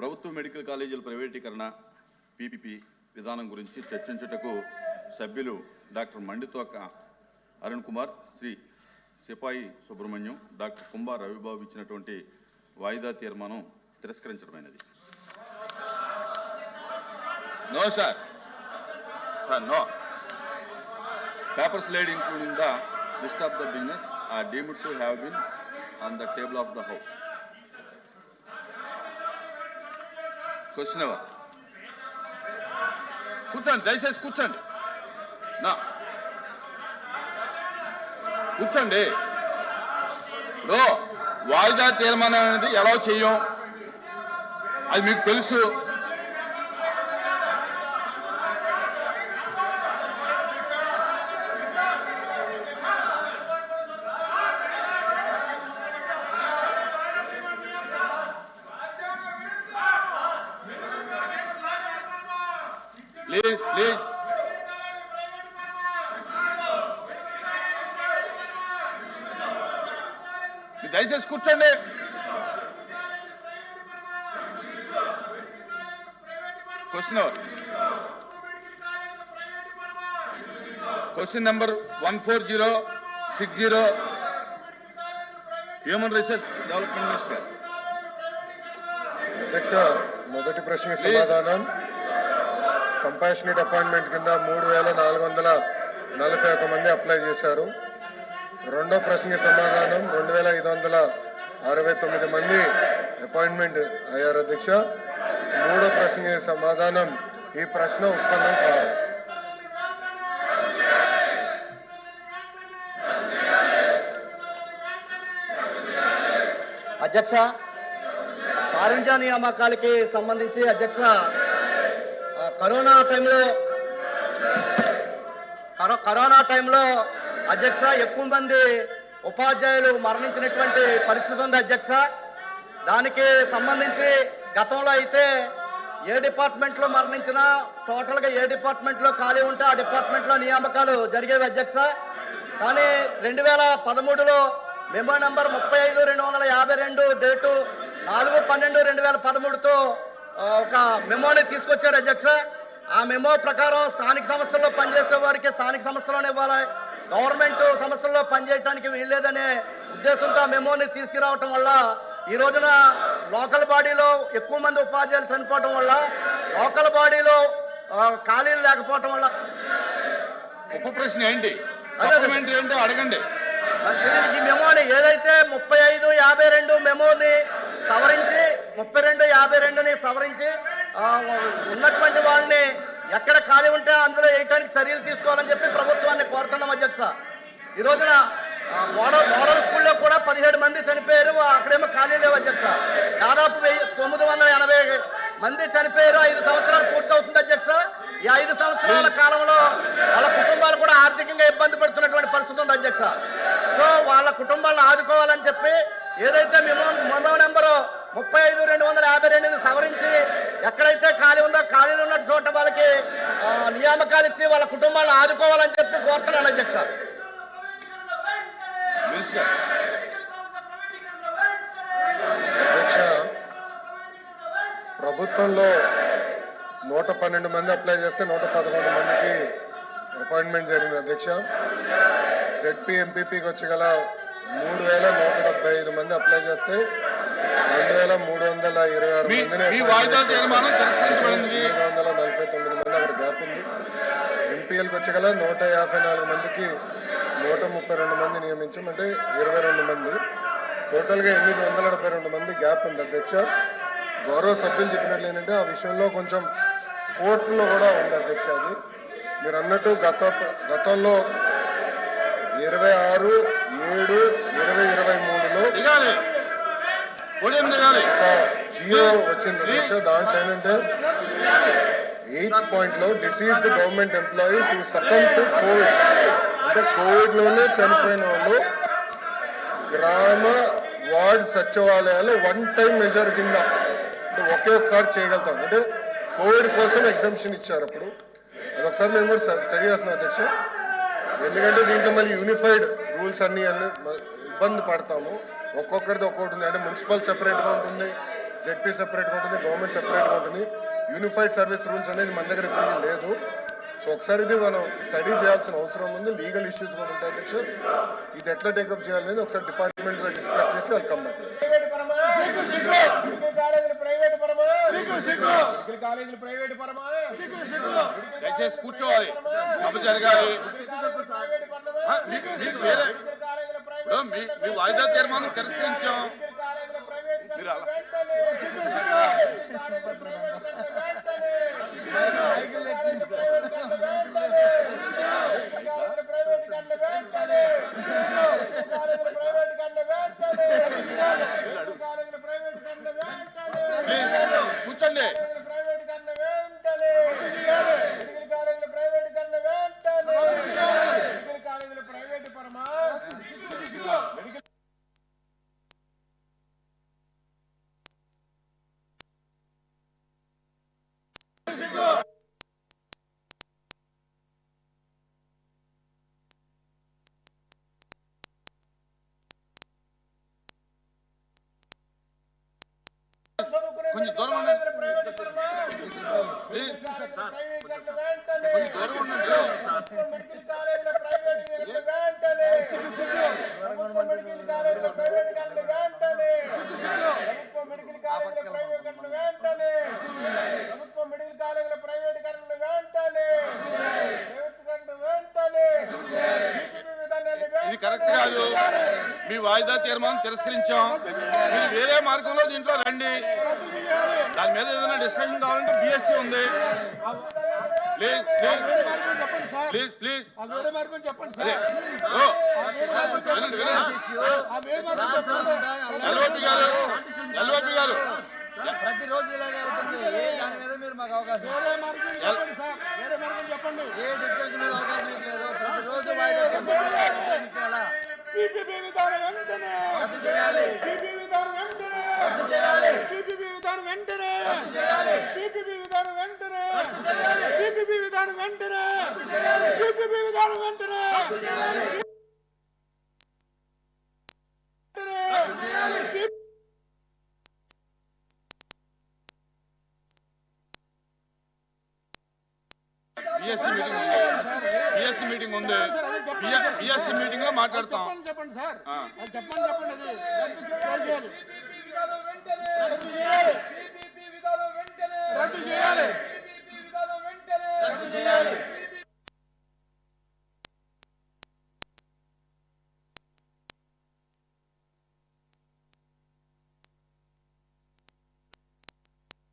ప్రభుత్వ మెడికల్ కాలేజీల ప్రైవేటీకరణ పీపీపీ విధానం గురించి చర్చించుటకు సభ్యులు డాక్టర్ మండితోక అరుణ్ కుమార్ శ్రీ సిపాయి సుబ్రహ్మణ్యం డాక్టర్ కుంభా రవిబాబు ఇచ్చినటువంటి వాయిదా తీర్మానం తిరస్కరించడమైనది. No sir. Sir no. Papers laid including the list of the business are deemed to have been on the table of the house. Question కూర్చోండి దయచేసి కూర్చోండి. నా. కూర్చోండి. ఇప్పుడు వాయిదా తీర్మానం అనేది ఎలా చెయ్యం అది మీకు తెలుసు. ప్లీజ్ ప్లీజ్ దయచేసి కూర్చోండి. క్వశ్చన్ ఎవరు question number one four zero six zero human research development minister అధ్యక్ష మొదటి ప్రశ్న సమాధానం. కంపాషనేట్ అపాయింట్మెంట్ కింద మూడు వేల నాలుగు వందల నలభై ఒక మంది అప్లై చేశారు. రెండో ప్రశ్నకి సమాధానం రెండు వేల ఐదు వందల అరవై తొమ్మిది మంది అపాయింట్మెంట్ అయ్యారు అధ్యక్ష. మూడో ప్రశ్నకి సమాధానం ఈ ప్రశ్న ఉత్పన్నం కాదు. అధ్యక్ష కారుణ్య నియామకాలకి సంబంధించి అధ్యక్ష కరోనా టైంలో కరో- కరోనా టైంలో అధ్యక్ష ఎక్కువ మంది ఉపాధ్యాయులు మరణించినటువంటి పరిస్థితి ఉంది అధ్యక్ష. దానికి సంబంధించి గతంలో అయితే ఏ డిపార్ట్మెంట్లో మరణించినా టోటల్గా ఏ డిపార్ట్మెంట్లో ఖాళీ ఉంటే ఆ డిపార్ట్మెంట్లో నియామకాలు జరిగేవి అధ్యక్ష. కానీ రెండు వేల పదమూడులో మెమో నంబర్ ముప్పై ఐదు రెండు వందల యాభై రెండు డేటు నాలుగు పన్నెండు రెండు వేల పదమూడుతో ఒక మెమోని తీసుకొచ్చారు అధ్యక్ష. ఆ మెమో ప్రకారం స్థానిక సంస్థల్లో పనిచేసే వారికి స్థానిక సంస్థలోనే ఇవ్వాలి. గవర్నమెంట్ సంస్థల్లో పనిచేయడానికి వీల్లేదనే ఉద్దేశంతో ఆ మెమోని తీసుకురావటం వల్ల ఈ రోజున లోకల్ బాడీలో ఎక్కువ మంది ఉపాధ్యాయులు చనిపోవటం వల్ల లోకల్ బాడీలో ఖాళీలు లేకపోవటం వల్ల ఉప ప్రశ్న ఏంటి? ఏంటో అడగండి. ఈ మెమోని ఏదైతే ముప్పై ఐదు యాభై రెండు మెమోని సవరించి ముప్పై రెండు యాభై రెండుని సవరించి ఉన్నటువంటి వాళ్ళని ఎక్కడ ఖాళీ ఉంటే అందులో వేయటానికి చర్యలు తీసుకోవాలని చెప్పి ప్రభుత్వాన్ని కోరుతున్నాం అధ్యక్ష. ఈ రోజున మోడల్ మోడల్ స్కూల్లో కూడా పదిహేడు మంది చనిపోయారు అక్కడేమో ఖాళీ లేవు అధ్యక్ష. దాదాపు వెయ్యి తొమ్మిది వందల ఎనభై మంది చనిపోయారు ఐదు సంవత్సరాలు పూర్తవుతుంది అధ్యక్ష. ఈ ఐదు సంవత్సరాల కాలంలో వాళ్ళ కుటుంబాలు కూడా ఆర్థికంగా ఇబ్బంది పడుతున్నటువంటి పరిస్థితి ఉంది అధ్యక్ష. సో వాళ్ళ కుటుంబాలను ఆదుకోవాలని చెప్పి ఏదైతే మేము మొబైల్ నెంబరు ముప్పై ఐదు రెండు వందల యాభై రెండుని సవరించి ఎక్కడైతే ఖాళీ ఉందో ఖాళీలు ఉన్న చోట వాళ్ళకి నియామకాలు ఇచ్చి వాళ్ళ కుటుంబాలను ఆదుకోవాలని చెప్పి కోరుతున్నాను అధ్యక్ష. ప్రభుత్వంలో నూట పన్నెండు మంది అప్లై చేస్తే నూట పదకొండు మందికి అపాయింట్మెంట్ జరిగింది అధ్యక్ష. జెడ్పీ ఎంపీపీకి వచ్చి గల మూడు వేల నూట డెబ్బై ఐదు మంది అప్లై చేస్తే రెండు వేల మూడు వందల ఇరవై ఆరు మందిని వాయిదా. తీర్మానం తిరస్కరించబడింది. వందల నలభై తొమ్మిది మంది అక్కడ గ్యాప్ ఉంది ఎంపీఎల్కి వచ్చి గల నూట యాభై నాలుగు మందికి నూట ముప్పై రెండు మంది నియమించాం. అంటే ఇరవై రెండు మంది. టోటల్గా ఎనిమిది వందల డెబ్బై రెండు మంది గ్యాప్ ఉంది. అధ్యక్ష గౌరవ సభ్యులు చెప్పినట్లు ఏంటంటే ఆ విషయంలో కొంచెం కోర్టులో కూడా ఉంది అధ్యక్ష అది. మీరు అన్నట్టు గత గతంలో ఇరవై ఆరు ఏడు ఇరవై ఇరవై మూడులో జియో వచ్చింది అధ్యక్ష దాంట్లో ఏంటంటే ఎయిత్ పాయింట్లో deceased government employees who succumb to Covid అంటే కోవిడ్లోనే చనిపోయిన వాళ్ళు గ్రామ వార్డ్ సచివాలయాలు వన్ టైం మెజర్ కింద అంటే ఒకే ఒకసారి చేయగలుగుతాం. అంటే కోవిడ్ కోసం ఎగ్జామ్షన్ ఇచ్చారు అప్పుడు. అదొకసారి మేము కూడా స్టడీ చేస్తున్నాం అధ్యక్ష. ఎందుకంటే దీంట్లో మళ్ళీ యూనిఫైడ్ రూల్స్ అన్ని అన్ని ఇబ్బంది పడతాము. ఒక్కొక్కరిది ఒక్కొక్కటి ఉంది. అంటే మున్సిపల్ సెపరేట్గా ఉంటుంది జెడ్పీ సెపరేట్గా ఉంటుంది గవర్నమెంట్ సెపరేట్గా ఉంటుంది. యూనిఫైడ్ సర్వీస్ రూల్స్ అనేది మన దగ్గర ఇప్పుడు లేదు. సో ఒకసారి ఇది మనం స్టడీ చేయాల్సిన అవసరం ఉంది. లీగల్ ఇష్యూస్ కూడా ఉంటాయి అధ్యక్ష. ఇది ఎట్లా టేకప్ చేయాలనేది ఒకసారి డిపార్ట్మెంట్ డిస్కస్ చేసి వాళ్ళు కమ్ బ్యాక్ ప్రైవేట్ పరమా? కాలేజీలు ప్రైవేట్ పరమా? దయచేసి కూర్చోవాలి. సభ జరగాలి. మీకు వేరే మీ మీ వాయిదా తీర్మానం తిరస్కరించాం. మీరు అలా ప్లీజ్ కొంచెం దూరం ఉండండి. ప్లీజ్ కొంచెం దూరం ఉండండి ఇది కరెక్ట్ కాదు. మీ వాయిదా తీర్మానం తిరస్కరించాం. మీరు వేరే మార్గంలో దీంట్లో రండి. దాని మీద ఏదైనా డిస్కషన్ కావాలంటే బిఎస్సి ఉంది. ప్లీజ్ ప్లీజ్ చెప్పండి ఎల్ఓపి గారు ఎల్ఓపి గారు. ప్రతిరోజు ఇలాగే ఉంటుంది ఏ దాని మీద మీరు మాకు అవకాశం వేరే మార్గం చెప్పండి సార్. వేరే మార్గం చెప్పండి. ఏ డిస్కషన్ మీద అవకాశం ప్రతిరోజు వాయిదా చేయాలి? పీపీ విధానం వెంటనే. విధానం విధానం విధానం బిఎస్సి మీటింగ్ ఉంది. బిఎస్సి మీటింగ్ ఉంది. బిఎస్సి మీటింగ్లో మాట్లాడతాం. చెప్పండి చెప్పండి సార్. చెప్పండి చెప్పండి Brasileiro!